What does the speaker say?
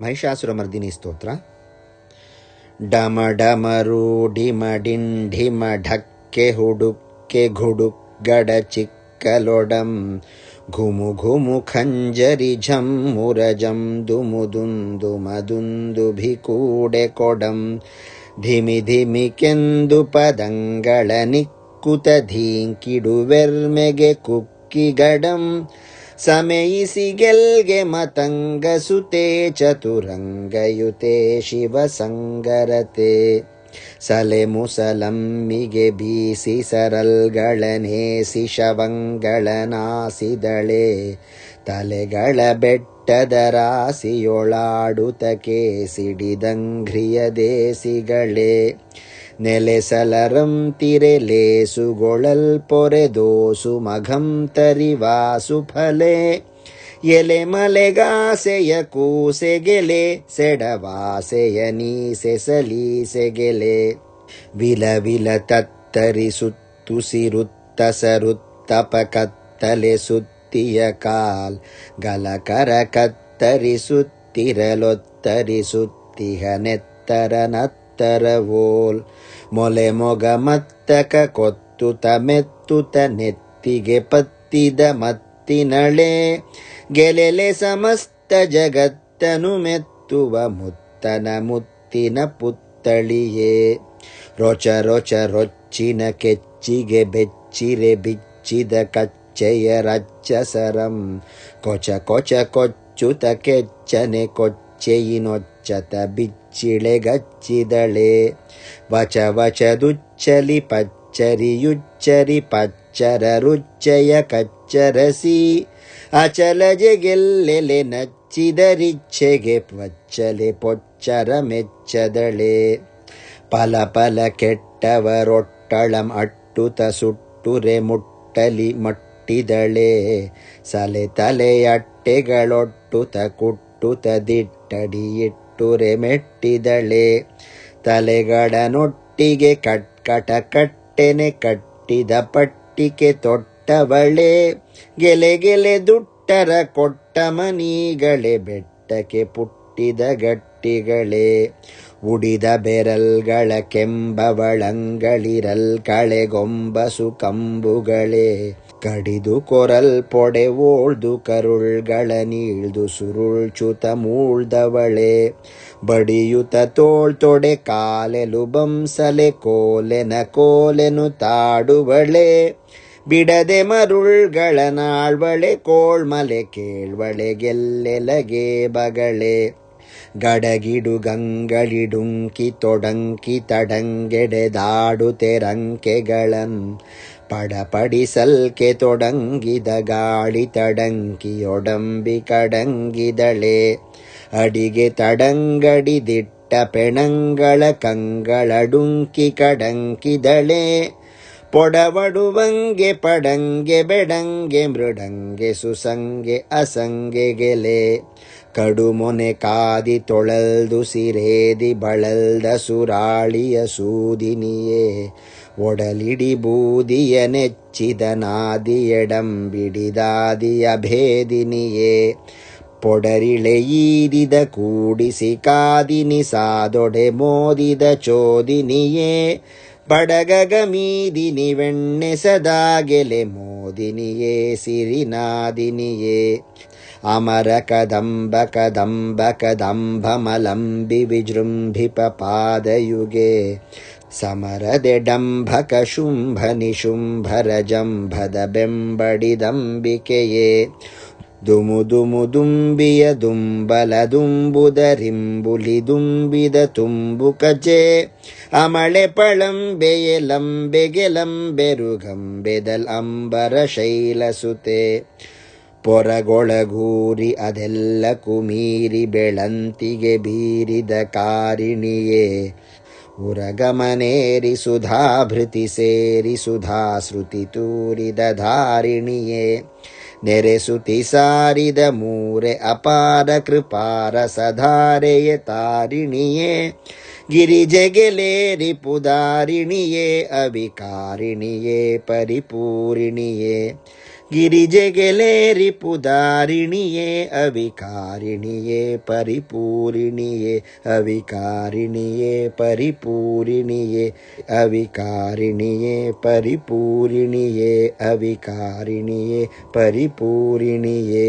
ಮಹಿಷಾಸುರಮರ್ದಿನಿ ಸ್ತೋತ್ರ ಡಮ ಡಮರು ಡಿಮ ಡಿಂಢಿಮ ಢಕ್ಕೆ ಹುಡುಕ್ಕೆ ಘುಡುಕ್ ಗಡ ಚಿಕ್ಕಲೊಡಂ ಘುಮು ಘುಮು ಖಂಜರಿ ಝಂ ಮುರಜಂ ದುಮು ದುಂದು ಮದುಂದು ಭಿಕೂಡೆ ಕೊಡಂ ಧಿಮಿ ಧಿಮಿ ಕೆಂದು ಪದಂಗಳ ನಿಕ್ಕುತ ಧೀಂಕಿಡುವೆರ್ಮೆಗೆ ಕುಕ್ಕಿಗಡಂ ಸಮಯಿಸಿ ಗೆಲ್ಗೆ ಮತಂಗ ಸುತೆ ಚತುರಂಗಯುತೆ ಶಿವ ಸಂಗರತೆ ಸಲೆ ಮುಸಲಮ್ಮಿಗೆ ಬೀಸಿ ಸರಲ್ಗಳನೇಸಿ ಶವಂಗಳನಾಸಿದಳೆ ತಲೆಗಳ ಬೆಟ್ಟದ ರಾಸಿಯೊಳಾಡುತ ಸಿಡಿದಂಘ್ರಿಯ ದೇಸಿಗಳೇ. ನೆಲೆಸಲರಂ ತಿರೆಲೇಸುಗೊಳಲ್ ಪೊರೆದೋಸು ಮಘಂ ತರಿವಾಸು ಫಲೆ ಎಲೆ ಮಲೆಗಾಸೆಯ ಕೂಸೆಗೆಲೆ ಸೆಡವಾಸೆಯ ನೀಸೆಸಲೀಸೆಗೆಲೆ ವಿಲ ವಿಲ ತತ್ತರಿಸುತ್ತು ಸಿರುತ್ತ ಸರುತ್ತಪ ಕತ್ತಲೆ ಸುತ್ತಿಯ ಕಾಲ್ ಗಲಕರ ಕತ್ತರಿಸುತ್ತಿರಲೊತ್ತರಿಸುತ್ತಿಹ ನೆತ್ತರ ನತ್ತರವೋಲ್ ಮೊಲೆ ಮೊಗ ಮತ್ತಕ ಕೊತ್ತುತ ಮೆತ್ತುತ ನೆತ್ತಿಗೆ ಪತ್ತಿದ ಮತ್ತಿನಳೆ. ಗೆಲೆಲೆ ಸಮಸ್ತ ಜಗತ್ತನು ಮೆತ್ತುವ ಮುತ್ತನ ಮುತ್ತಿನ ಪುತ್ತಳಿಯೇ. ರೊಚ ರೊಚ ರೊಚ್ಚಿನ ಕೆಚ್ಚಿಗೆ ಬೆಚ್ಚಿರೆ ಬಿಚ್ಚಿದ ಕಚ್ಚೆಯ ರಚ್ಚಸರಂ ಕೊಚ ಕೊಚ ಕೊಚ್ಚುತ ಕೆಚ್ಚನೆ ಕೊಚ್ಚೆಯಿನೊಚ್ಚತ ಬಿಚ್ಚಿಳೆಗಚ್ಚಿದಳೆ. ವಚ ವಚದುಚ್ಚಲಿ ಪಚ್ಚರಿಯುಚ್ಚರಿ ಪಚ್ಚರ ರುಚ್ಚಯ ಕಚ್ಚರಸಿ ಅಚಲಜೆಗೆಲ್ಲೆಲೆ ನಚ್ಚಿದರಿಚ್ಛೆಗೆ ಪಚ್ಚಲೆ ಪೊಚ್ಚರ ಮೆಚ್ಚದಳೆ. ಪಲ ಪಲ ಕೆಟ್ಟವರೊಟ್ಟಳಂ ಅಟ್ಟುತ ಸುಟ್ಟುರೆ ಮುಟ್ಟಲಿ ಮಟ್ಟಿದಳೆ. ಸಲೆ ತಲೆಯಟ್ಟೆಗಳೊಟ್ಟುತ ಕುಟ್ಟುತ ದಿಟ್ಟಡಿ ಇಟ್ಟುರೆ ಮೆಟ್ಟಿದಳೆ ತಲೆಗಳನೊಟ್ಟಿಗೆ ಕಟ್ಕಟ ಕಟ್ಟೆನೆ ಕಟ್ಟಿದ ಪಟ್ಟಿಕೆ ತೊಟ್ಟವಳೆ. ಗೆಲೆ ಗೆಲೆ ದುಟ್ಟರ ಕೊಟ್ಟ ಮನಿಗಳೇ ಬೆಟ್ಟಕ್ಕೆ ಪುಟ್ಟಿದ ಗಟ್ಟಿಗಳೇ. ಉಡಿದ ಬೆರಲ್ಗಳ ಕೆಂಬವಳಂಗಳಿರಲ್ ಕಳೆಗೊಂಬಸು ಕಂಬುಗಳೇ. ಕಡಿದು ಕೊರಲ್ ಪೊಡೆ ಓಳ್ದು ಕರುಳ್ಗಳ ನೀಳ್ದು ಸುರುಳ್ಚುತ ಮೂಳ್ದವಳೆ. ಬಡಿಯುತ ತೋಳ್ ತೊಡೆ ಕಾಲೆಲು ಬಂಸಲೆ ಕೋಲೆನ ಕೋಲೆನು ತಾಡುವಳೆ. ಬಿಡದೆ ಮರುಳ್ಗಳ ನಾಳ್ವಳೆ ಕೋಳ್ಮಲೆ ಕೇಳ್ವಳೆ, ಗೆಲ್ಲೆಲಗೆ ಬಗಳೆ. ಗಡಗಿಡು ಗಂಗಳಿಡುಂಕಿ ತೊಡಂಕಿ ತಡಂಗೆಡೆದಾಡು ತೆರಂಕೆಗಳನ್ ಪಡಪಡಿಸಲ್ಕೆ ತೊಡಂಗಿದ ಗಾಳಿ ತಡಂಕಿಯೊಡಂಬಿ ಕಡಂಗಿದಳೆ ಅಡಿಗೆ ತಡಂಗಡಿದಿಟ್ಟ ಪೆಣಂಗಳ ಕಂಗಳಡುಂಕಿ ಕಡಂಕಿದಳೆ ಪೊಡವಡುವಂಗೆ ಪಡಂಗೆ ಬೆಡಂಗೆ ಮೃಡಂಗೆ ಸುಸಂಗೆ ಅಸಂಗೆ ಗೆಲೆ. ಕಡುಮೊನೆ ಕಾದಿ ತೊಳಲ್ದು ಸಿರೇದಿ ಬಳಲ್ದ ಸುರಾಳಿಯ ಸೂದಿನಿಯೇ. ಒಡಲಿಡಿ ಬೂದಿಯ ನೆಚ್ಚಿದ ನಾದಿಯಡಂಬಿಡಿದಾದಿಯ ಭೇದಿನಿಯೇ. ಪೊಡರಿಳೆ ಈದಿದ ಕೂಡಿಸಿ ಕಾದಿನಿ ಸಾದೊಡೆ ಮೋದಿದ ಚೋದಿನಿಯೇ. बडगगमीदिनिवेण्ण्य सदा गेले मोदिनि ये सिरिनादिनि ये अमरकदम्बकदम्बकदम्भमलम्बि विजृम्भिपदयुगे समरदे डम्बक शुम्भनिशुम्भरजम्भद बेम्बडिदम्बिके ये ದುಮು ದುಮು ದುಂಬಿಯ ದುಂಬಲ ದುಂಬುದರಿಂಬುಲಿ ದುಂಬಿದ ತುಂಬು ಕಜೆ ಅಮಳೆ ಪಳಂಬೆಯ ಲಂಬೆಗೆ ಲಂಬೆರುಗಂಬೆದಲ್ ಅಂಬರ ಶೈಲಸುತೆ. ಪೊರಗೊಳಗೂರಿ ಅದೆಲ್ಲ ಕುಮೀರಿ ಬೆಳಂತಿಗೆ ಬೀರಿದ ಕಾರಿಣಿಯೇ. ಉರಗಮನೇರಿ ಸುಧಾಭೃತಿ ಸೇರಿ ಸುಧಾ ಶ್ರುತಿ ತೂರಿದ ಧಾರಿಣಿಯೇ. ನೆರೆಸುತಿ ಸಾರಿದ ಮೂರೆ ಅಪಾರ ಕೃಪಾರ ಸಧಾರೆಯ ತಾರಿಣಿಯೇ ಗಿರಿಜೆಗೆಲೇರಿ ಪುದಾರಿಣಿಯೇ ಅವಿಕಾರಿಣಿಯೇ ಪರಿಪೂರಿಣಿಯೇ ಗಿರಿಜೆಗೆಲೇರಿ ಪುದಾರಿಣಿಯೇ ಅವಿಕಾರಿಣಿಯೇ ಪರಿಪೂರಿಣಿಯೇ ಅವಿಕಾರಿಣಿಯೇ ಪರಿಪೂರಿಣಿಯೇ ಅವಿಕಾರಿಣಿಯೇ ಪರಿಪೂರಿಣಿಯೇ ಅವಿಕಾರಿಣಿಯೇ ಪರಿಪೂರಿಣಿಯೇ